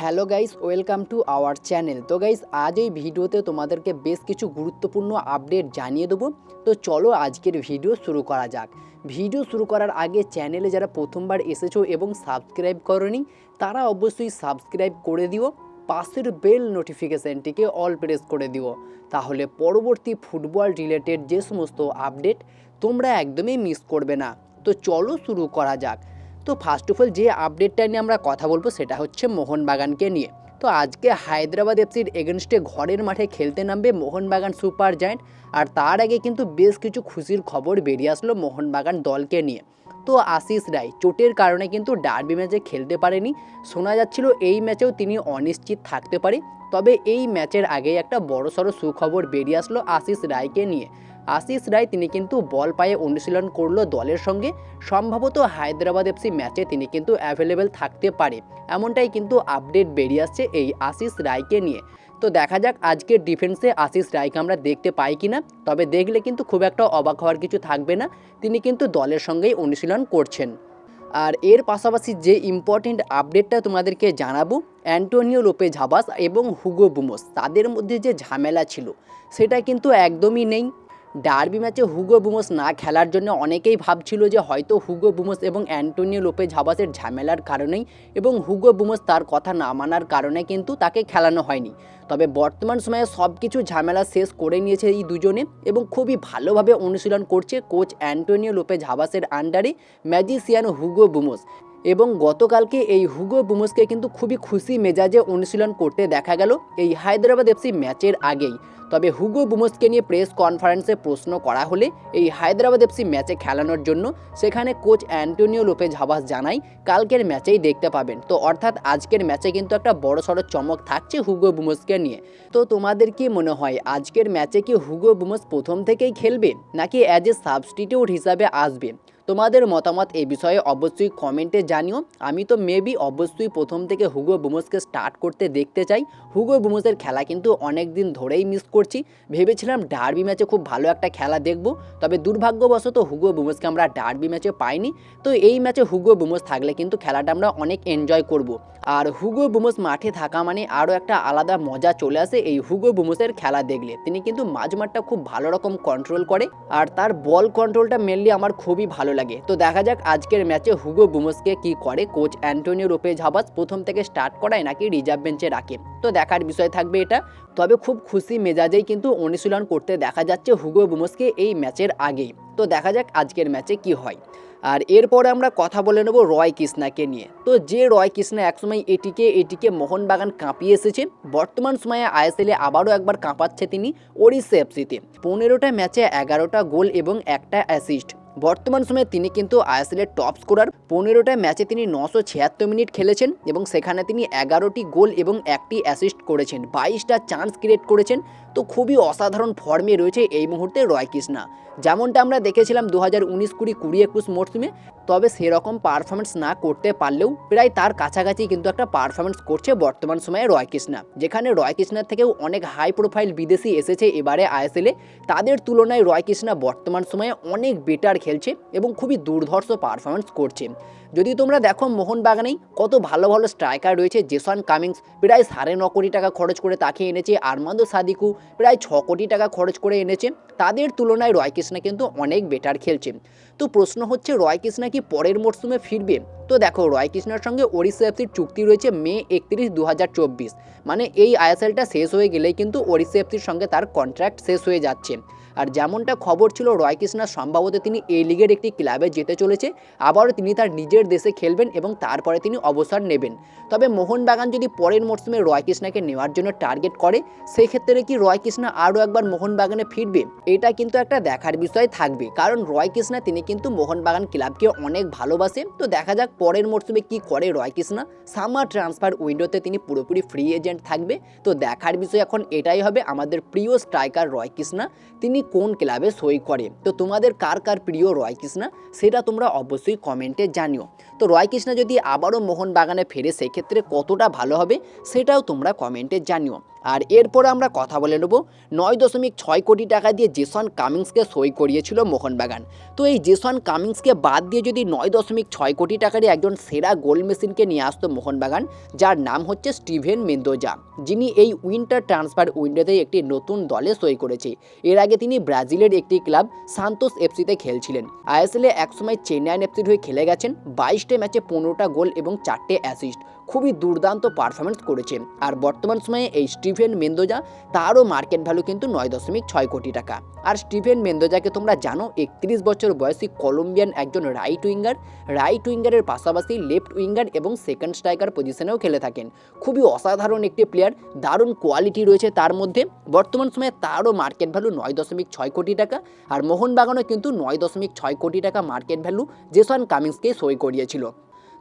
Hello guys, welcome to our channel. তো guys, আজ এই ভিডিওতে তোমাদেরকে বেশ কিছু গুরুত্বপূর্ণ আপডেট জানিয়ে দেবো। তো চলো আজকের ভিডিও শুরু করা যাক। ভিডিও শুরু করার আগে চ্যানেলে যারা প্রথমবার এসেছ এবং সাবস্ক্রাইব করনি, তারা অবশ্যই সাবস্ক্রাইব করে দিও। পাশের বেল নোটিফিকেশানটিকে অল প্রেস করে দিও। তাহলে পরবর্তী ফুটবল রিলেটেড যে সমস্ত আপডেট তোমরা একদমই মিস করবে না। তো চলো শুরু করা যাক। তো ফার্স্ট অফ অল যে আপডেটটা নিয়ে আমরা কথা বলব সেটা হচ্ছে মোহনবাগানকে নিয়ে। তো আজকে হায়দ্রাবাদ এফসির এগেনস্টে ঘরের মাঠে খেলতে নামবে মোহনবাগান সুপার জায়েন্ট আর তার আগে কিন্তু বেশ কিছু খুশির খবর বেরিয়ে আসলো মোহনবাগান দলকে নিয়ে। তো আশিস রায় চোটের কারণে কিন্তু ডার্বি ম্যাচে খেলতে পারেনি। শোনা যাচ্ছিল এই ম্যাচেও তিনি অনিশ্চিত থাকতে পারে। তবে এই ম্যাচের আগেই একটা বড়সড় সুখবর বেরিয়ে আসলো আশিস রায়কে নিয়ে। আশিস রায় তিনি কিন্তু বল পায়ে অনুশীলন করল দলের সঙ্গে। সম্ভবত হায়দ্রাবাদ এফসি ম্যাচে তিনি কিন্তু অ্যাভেলেবেল থাকতে পারে। এমনটাই কিন্তু আপডেট বেরিয়ে আসছে এই আশিস রায়কে নিয়ে। তো দেখা যাক আজকের ডিফেন্সে আশিস রায়কে আমরা দেখতে পাই কি না তবে দেখলে কিন্তু খুব একটা অবাক হওয়ার কিছু থাকবে না। তিনি কিন্তু দলের সঙ্গেই অনুশীলন করছেন। আর এর পাশাপাশি যে ইম্পর্টেন্ট আপডেটটা তোমাদেরকে জানাব, অ্যান্টোনিও লোপে ঝাবাস এবং হুগো বুমোস, তাদের মধ্যে যে ঝামেলা ছিল, সেটা কিন্তু একদমই নেই। ডার্বি ম্যাচে হুগো বুমোস না খেলার জন্য অনেকেই ভাবছিল যে হয়তো হুগো বুমোস এবং অ্যান্টোনিও লোপে ঝাবাসের ঝামেলার কারণেই এবং হুগো বুমোস তার কথা না মানার কারণে কিন্তু তাকে খেলানো হয়নি। তবে বর্তমান সময়ে সব কিছু ঝামেলা শেষ করে নিয়েছে এই দুজনে এবং খুবই ভালোভাবে অনুশীলন করছে কোচ অ্যান্টোনিও লোপে ঝাবাসের আন্ডারে ম্যাজিসিয়ান হুগো বুমোস। এবং গতকালকে এই হুগো বুমোসকে কিন্তু খুবই খুশি মেজাজে অনুশীলন করতে দেখা গেল এই হায়দ্রাবাদ এফসি ম্যাচের আগেই। তবে হুগো বুমসকে নিয়ে প্রেস কনফারেন্সে প্রশ্ন করা হলে এই হায়দ্রাবাদ এফসি ম্যাচে খেলানোর জন্য সেখানে কোচ অ্যান্টোনিও লোপেজ হাবাস জানাই, কালকের ম্যাচেই দেখতে পাবেন। তো অর্থাৎ আজকের ম্যাচে কিন্তু একটা বড় সড়ো চমক থাকছে হুগো বুমোসকে নিয়ে। তো তোমাদের কি মনে হয়, আজকের ম্যাচে কি হুগো বুমস প্রথম থেকেই খেলবে, নাকি অ্যাজ এ সাবস্টিটিউট হিসাবে আসবে? তোমাদের মতামত এই বিষয়ে অবশ্যই কমেন্টে জানিও। আমি তো মেবি অবশ্যই প্রথম থেকে হুগো বুমোসকে স্টার্ট করতে দেখতে চাই। হুগো বুমোসের খেলা কিন্তু অনেক দিন ধরেই মিস করছি। ভেবেছিলাম ডার্বি ম্যাচে খুব ভালো একটা খেলা দেখব, তবে দুর্ভাগ্যবশত হুগো বুমোসকে আমরা ডার্বি ম্যাচে পাইনি। তো এই ম্যাচে হুগো বুমোস থাকলে কিন্তু খেলাটা আমরা অনেক এনজয় করব। আর হুগো বুমোস মাঠে থাকা মানে আরও একটা আলাদা মজা চলে আসে এই হুগো বুমোসের খেলা দেখলে। তিনি কিন্তু মাঝমাঠটা খুব ভালো রকম কন্ট্রোল করে। আর তার বল কন্ট্রোলটা মেনলি আমার খুবই ভালো লাগে। তো দেখা যাক আজকের ম্যাচে হুগো বুমোসকে কি করে। কোচ অ্যান্টোনিও রোপে ঝাবাস প্রথম থেকে স্টার্ট করায় নাকি রিজার্ভ বেঞ্চে রাখে। তো দেখার বিষয় থাকবে এটা। তবে খুব খুশি মেজাজেই কিন্তু অনুশীলন করতে দেখা যাচ্ছে হুগো বুমোসকে এই ম্যাচের আগেই। তো দেখা যাক আজকের ম্যাচে কি হয়। আর এরপরে আমরা কথা বলে নেব রয় কৃষ্ণাকে নিয়ে। তো যে রয় কৃষ্ণা একসময় এটিকে এটিকে মোহনবাগান কাঁপিয়ে এসেছে, বর্তমান সময়ে আইএসএলে আবারও একবার কাঁপাচ্ছে তিনি ওড়িশা এফসিতে পনেরোটা ম্যাচে এগারোটা গোল এবং একটা অ্যাসিস্ট। বর্তমান সময়ে তিনি কিন্তু আইএসএলের টপ স্কোরার পনেরোটা ম্যাচে তিনি নশো ছিয়াত্তর মিনিট খেলেছেন এবং সেখানে তিনি এগারোটি গোল এবং একটি অ্যাসিস্ট করেছেন। বাইশটা চান্স ক্রিয়েট করেছেন। তো খুবই অসাধারণ ফর্মে রয়েছে এই মুহূর্তে রয় কৃষ্ণা। যেমনটা আমরা দেখেছিলাম দু হাজার উনিশ কুড়ি কুড়ি একুশ মরশুমে তবে সেরকম পারফরমেন্স না করতে পারলেও প্রায় তার কাছাকাছি কিন্তু একটা পারফরমেন্স করছে বর্তমান সময়ে রয় কৃষ্ণা, যেখানে রয় কৃষ্ণার থেকেও অনেক হাই প্রোফাইল বিদেশি এসেছে এবারে আইএসএলে তাদের তুলনায় রয় কৃষ্ণা বর্তমান সময়ে অনেক বেটার খেলছে এবং খুবই দুর্ধর্ষ পারফরমেন্স করছে। যদি তোমরা দেখো মোহনবাগানেই কত ভালো ভালো স্ট্রাইকার রয়েছে, জেসন কামিংস প্রায় সাড়ে ন কোটি টাকা খরচ করে তাকে এনেছে, আরমান্দ সাদিকু প্রায় ছ কোটি টাকা খরচ করে এনেছে। তাদের তুলনায় রয় কিন্তু অনেক বেটার খেলছে। তো প্রশ্ন হচ্ছে, রয় কৃষ্ণা কি পরের মরশুমে ফিরবে? তো দেখো, রয় কৃষ্ণার সঙ্গে ওড়িশা এফসির চুক্তি রয়েছে মে একত্রিশ দু মানে এই আইএসএলটা শেষ হয়ে গেলেই কিন্তু ওড়িশা এফসির সঙ্গে তার কন্ট্রাক্ট শেষ হয়ে যাচ্ছে। আর যেমনটা খবর ছিল, রয় কৃষ্ণা সম্ভবত তিনি এই লিগের একটি ক্লাবে যেতে চলেছে। আবারও তিনি তার নিজের দেশে খেলবেন এবং তারপরে তিনি অবসর নেবেন। তবে মোহনবাগান যদি পরের মরশুমে রয় কৃষ্ণাকে নেওয়ার জন্য টার্গেট করে সেই ক্ষেত্রে কি রয় কৃষ্ণা আরও একবার মোহনবাগানে ফিরবে? এটা কিন্তু একটা দেখার বিষয় থাকবে। কারণ রয় কৃষ্ণা, তিনি কিন্তু মোহনবাগান ক্লাবকে অনেক ভালোবাসে। তো দেখা যাক পরের মরশুমে কি করে রয় কৃষ্ণা। সামার ট্রান্সফার উইন্ডোতে তিনি পুরোপুরি ফ্রি এজেন্ট থাকবে। তো দেখার বিষয় এখন এটাই হবে আমাদের প্রিয় স্ট্রাইকার রয় কৃষ্ণা। তিনি কোন ক্লাবে সই করে। তো তোমাদের কার কার প্রিয় রয় কৃষ্ণা? সেটা তোমরা অবশ্যই কমেন্টে জানিও। তো রয় কৃষ্ণা যদি আবারও মোহনবাগানে ফেরে, সেক্ষেত্রে কতটা ভালো হবে, সেটাও তোমরা কমেন্টে জানিও। আর এরপরে আমরা কথা বলে নেব নয় দশমিক ছয় কোটি টাকা দিয়ে জেসন কামিংসকে সই করিয়েছিল মোহনবাগান। তো এই জেসন কামিংসকে বাদ দিয়ে যদি নয় দশমিক ছয় কোটি টাকারই একজন সেরা গোল মেশিনকে নিয়ে আসতো মোহনবাগান, যার নাম হচ্ছে স্টিভেন মেন্দোজা যিনি এই উইন্টার ট্রান্সফার উইন্ডোতে একটি নতুন দলে সই করেছে। এর আগে তিনি ব্রাজিলের একটি ক্লাব সান্তোস এফসিতে খেলছিলেন। আইএসএলে একসময় চেন্নাইন এফসির হয়ে খেলে গেছেন, বাইশটি ম্যাচে পনেরোটা গোল এবং চারটে অ্যাসিস্ট। খুবই দুর্দান্ত পারফরমেন্স করেছে। আর বর্তমান সময়ে এই স্টিফেন মেন্দোজা তারও মার্কেট ভ্যালু কিন্তু নয় দশমিক ছয় কোটি টাকা। আর স্টিফেন মেন্দোজাকে তোমরা জানো, একত্রিশ বছর বয়সী কলম্বিয়ান একজন রাইট উইঙ্গার রাইট উইঙ্গারের পাশাপাশি লেফট উইঙ্গার এবং সেকেন্ড স্ট্রাইকার পজিশনেও খেলে থাকেন। খুবই অসাধারণ একটি প্লেয়ার দারুণ কোয়ালিটি রয়েছে তার মধ্যে। বর্তমান সময়ে তারও মার্কেট ভ্যালু নয় দশমিক ছয় কোটি টাকা, আর মোহনবাগানও কিন্তু নয় দশমিক ছয় কোটি টাকা মার্কেট ভ্যালু জেসন কামিংসকে সই করিয়েছিল।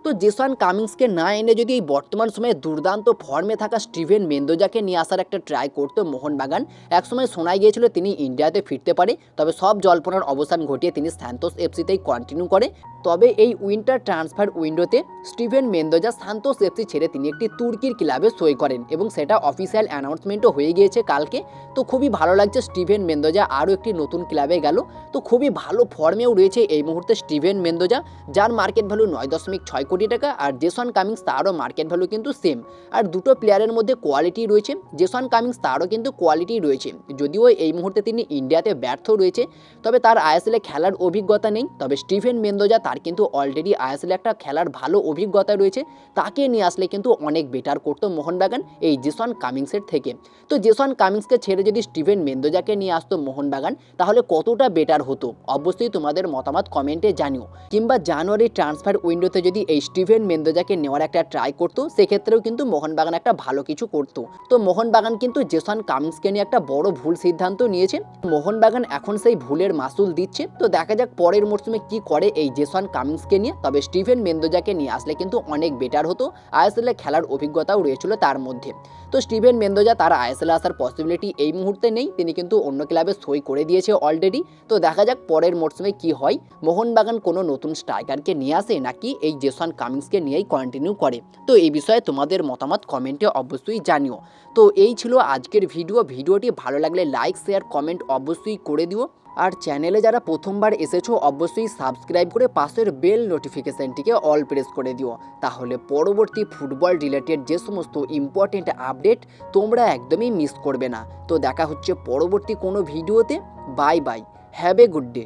তো জেসন কামিংসকে না এনে যদি এই বর্তমান সময়ে দুর্দান্ত ফর্মে থাকা স্টিভেন মেন্দোজাকে নিয়ে আসার একটা ট্রাই করতো মোহনবাগান, একসময় শোনা গিয়েছিল তিনি ইন্ডিয়াতে ফিরতে পারে, তবে সব জল্পনার অবসান ঘটিয়ে তিনি সান্তোস এফসিতেই কন্টিনিউ করে। তবে এই উইন্টার ট্রান্সফার উইন্ডোতে স্টিভেন মেন্দোজা সান্তোস এফসি ছেড়ে তিনি একটি তুর্কির ক্লাবে সই করেন এবং সেটা অফিসিয়াল অ্যানাউন্সমেন্টও হয়ে গিয়েছে কালকে। তো খুবই ভালো লাগছে স্টিভেন মেন্দোজা আরও একটি নতুন ক্লাবে গেল। তো খুবই ভালো ফর্মেও রয়েছে এই মুহূর্তে স্টিভেন মেন্দোজা যার মার্কেট ভ্যালু নয় দশমিক ছয় কোটি টাকা আর জেসন কামিংস তারও মার্কেট ভ্যালু কিন্তু সেম আর দুটো প্লেয়ারের মধ্যে কোয়ালিটি রয়েছে। জেসন কামিংস তারও কিন্তু কোয়ালিটি রয়েছে। যদিও এই মুহূর্তে তিনি ইন্ডিয়াতে ব্যর্থ রয়েছে, তবে তার আইএসএলে খেলার অভিজ্ঞতা নেই। তবে স্টিভেন মেন্দোজা তার কিন্তু অলরেডি আইএসএলে একটা খেলার ভালো অভিজ্ঞতা রয়েছে। তাকে নিয়ে আসলে কিন্তু অনেক বেটার করতো মোহনবাগান এই জেসন কামিংসের থেকে। তো জেসন কামিংসকে ছেড়ে যদি স্টিভেন মেন্দোজাকে নিয়ে আসতো মোহনবাগান তাহলে কতটা বেটার হতো? অবশ্যই তোমাদের মতামত কমেন্টে জানিও। কিংবা জানুয়ারি ট্রান্সফার উইন্ডোতে যদি এই স্টিভেন মেন্দোজাকে নেওয়ার একটা ট্রাই করতো, সেক্ষেত্রেও কিন্তু মোহনবাগান একটা ভালো কিছু করতো। তো মোহনবাগান কিন্তু জেসন কামিংসকে নিয়ে একটা বড় ভুল সিদ্ধান্ত নিয়েছে। মোহনবাগান এখন সেই ভুলের মাসুল দিচ্ছে। তো দেখা যাক পরের মরশুমে কি করে এই জেসন কামিংসকে নিয়ে, তবে স্টিভেন মেন্দোজাকে নিয়ে আসলে কিন্তু অনেক বেটার হতো। আইএসএলে খেলার অভিজ্ঞতাও রয়েছিল তার মধ্যে। তো স্টিভেন মেন্দোজা তার আইএসএলে আসার পসিবিলিটি এই মুহূর্তে নেই। তিনি কিন্তু অন্য ক্লাবে সই করে দিয়েছে অলরেডি তো দেখা যাক পরের মরশুমে কি হয়। মোহনবাগান কোনো নতুন স্ট্রাইকারকে নিয়ে আসে নাকি এই জেসন কামিংসকে নিয়েই কন্টিনিউ করে। তো এই বিষয়ে তোমাদের মতামত কমেন্টে অবশ্যই জানিও। তো এই ছিল আজকের ভিডিও ভিডিওটি ভালো লাগলে লাইক শেয়ার কমেন্ট অবশ্যই করে দিও। আর চ্যানেলে যারা প্রথমবার এসেছ, অবশ্যই সাবস্ক্রাইব করে পাশের বেল নোটিফিকেশানটিকে অল প্রেস করে দিও। তাহলে পরবর্তী ফুটবল রিলেটেড যে সমস্ত ইম্পর্টেন্ট আপডেট তোমরা একদমই মিস করবে না। তো দেখা হচ্ছে পরবর্তী কোনো ভিডিওতে bye bye have a good day